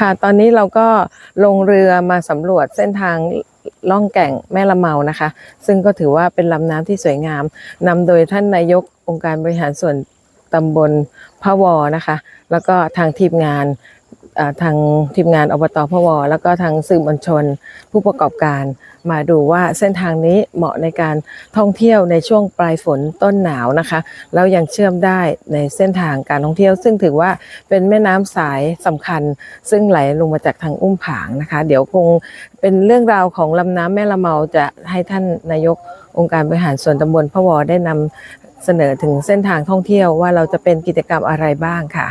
ค่ะ ตอนนี้เราก็ลงเรือมาสำรวจเส้นทางล่องแก่งแม่ละเมานะคะ ซึ่งก็ถือว่าเป็นลำน้ำที่สวยงามนำโดยท่านนายกองค์การบริหารส่วนตำบลพะวอนะคะ แล้วก็ทางทีมงาน ทางทีมงานอบตพะวแล้วก็ทางสื่อมวลชน ผู้ประกอบการ มาดูว่าเส้นทางนี้เหมาะในการท่องเที่ยวในช่วงปลายฝนต้นหนาวนะคะแล้วยังเชื่อมได้ในเส้นทางการท่องเที่ยว ซึ่งถือว่าเป็นแม่น้ำสายสำคัญ ซึ่งไหลลงมาจากทางอุ้มผางนะคะ เดี๋ยวคงเป็นเรื่องราวของลำน้ำแม่ละเมาจะให้ท่านนายกองค์การบริหารส่วนตำบลพะวได้นำเสนอถึงเส้นทางท่องเที่ยวว่าเราจะเป็นกิจกรรมอะไรบ้างค่ะ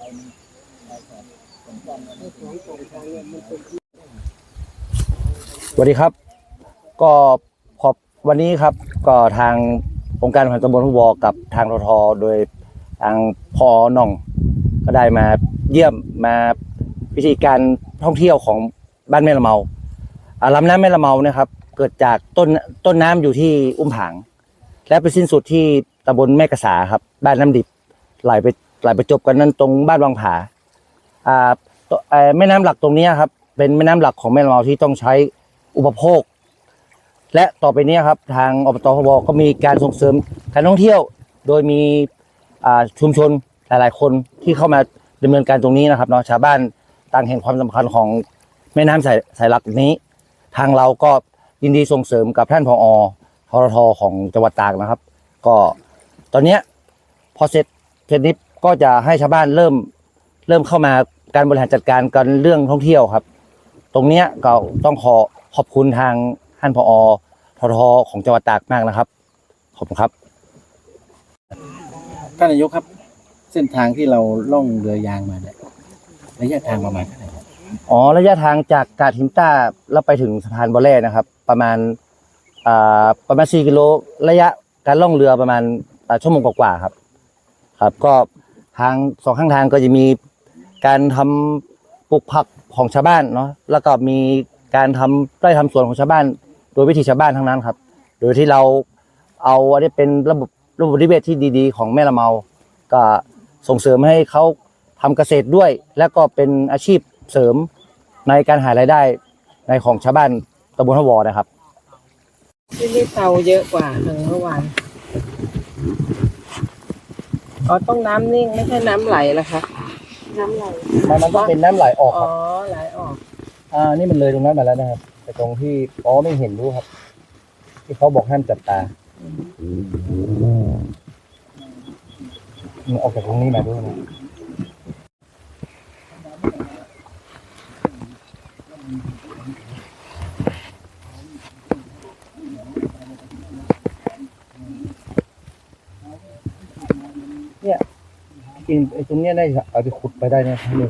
สวัสดีครับ ก็ขอบวันนี้ครับก็ทางองค์การบริหารตำบลพุวอกับทางททโดยทางพอหน่อง ก็ได้มาเยี่ยมมาวิธีการท่องเที่ยวของบ้านแม่ละเมาอ่าลำน้ำแม่ละเมานะครับ เกิดจากต้นต้นน้ำอยู่ที่อุ้มผาง และไปสิ้นสุดที่ตำบลแม่กษาครับ บ้านน้ำดิบไหลไป ไหลไปจบกันนั่นตรงบ้านวังผาอ่าตัวเอ่อแม่น้ำหลักตรงเนี้ยครับ เป็นแม่น้ำหลักของแม่ละเมาที่ต้องใช้อุปโภค และต่อไปเนี้ครับทางอบตพบก็มีการส่งเสริมการท่องเที่ยว โดยมีอ่าชุมชนหลาย ๆ คนที่เข้ามาดำเนินการตรงนี้นะครับเนาะชาวบ้านต่างเห็นความสำคัญของแม่น้ำสายสายหลักนี้ ทางเราก็ยินดีส่งเสริมกับท่านผอทรทของจังหวัดตากนะครับ ก็ตอนเนี้ยพอเสร็จเสร็จนี้ ก็จะให้ชาวบ้านเริ่มเริ่มเข้ามาการบริหารจัดการกันเรื่องท่องเที่ยวครับ ตรงเนี้ยก็ต้องขอขอบคุณทางท่านผอททของจังหวัดตากมากนะครับขอบคุณครับท่านนายกครับ เส้นทางที่เราล่องเรือยางมาเนี่ยระยะทางประมาณเท่าไหร่ครับอ๋อระยะทางจากกาดหิมต้าแล้วไปถึงสะพานบอแล่นะครับ ประมาณอ่าประมาณ4กิโลระยะการล่องเรือประมาณอ่าชั่วโมงกว่าๆครับ ครับ ก็ ทางสองข้างทางก็จะมีการทำปลูกผักของชาวบ้านเนาะแล้วก็มีการทำไร่ทำสวนของชาวบ้าน โดยวิธีชาวบ้านทั้งนั้นครับ โดยที่เราเอาอันนี้เป็นระบบระบบนิเวศที่ดี ๆ ของแม่ละเมา ก็ส่งเสริมให้เขาทำเกษตรด้วย แล้วก็เป็นอาชีพเสริมในการหารายได้ในของชาวบ้านตำบลทวอนะครับที่นี่เตาเยอะกว่าทางเมื่อวาน อ๋อต้องน้ำนิ่งไม่ใช่น้ำไหลละคะ น้ำไหล มันมันต้องเป็นน้ำไหลออกอ๋คอรับไหลออก อ่านี่มันเลยตรงนั้นมาแล้วนะครับ แต่ตรงที่อ๋อไม่เห็นรู้ครับ ที่เขาบอกห้ามจับตามันออกจากตรงนี้มาด้วยนะ เนี่ยจริงๆไอ้ตรงเนี้ยได้เอาไปขุดไปได้เนี่ยทั้งหม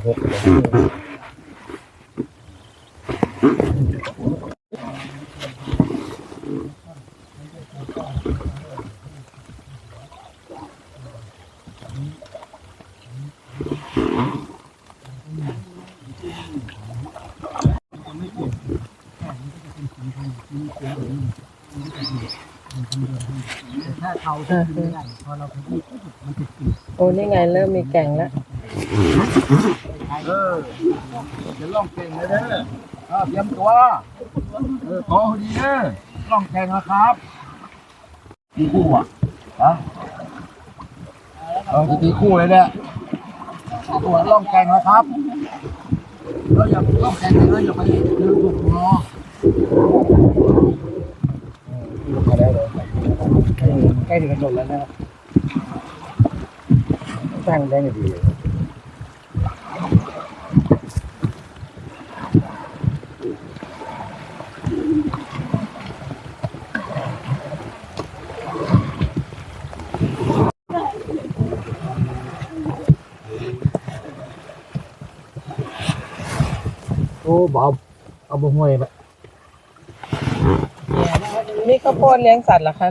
ดเลยโอ้นี่ไงเริ่มมีแก่งแล้วจะล่องเก่งเลยเด้อเตรียมตัวเออขอดีเด้อล่องแข่งนะครับตีคู่อะฮะเออตีคู่เลยเนี่ยตัวล่องแข่งนะครับเราอย่าล่องแข่งเลยอย่าไปเดินถูกเนาะ มาแล้วเลยใกล้ ถึงกำหนแล้วนะครับสร้างได้ไม่ดีเลยโอ้บอบเอาบ่ห่วยละนี่ข้าวโพดเลี้ยงสัตว์เหรอคะ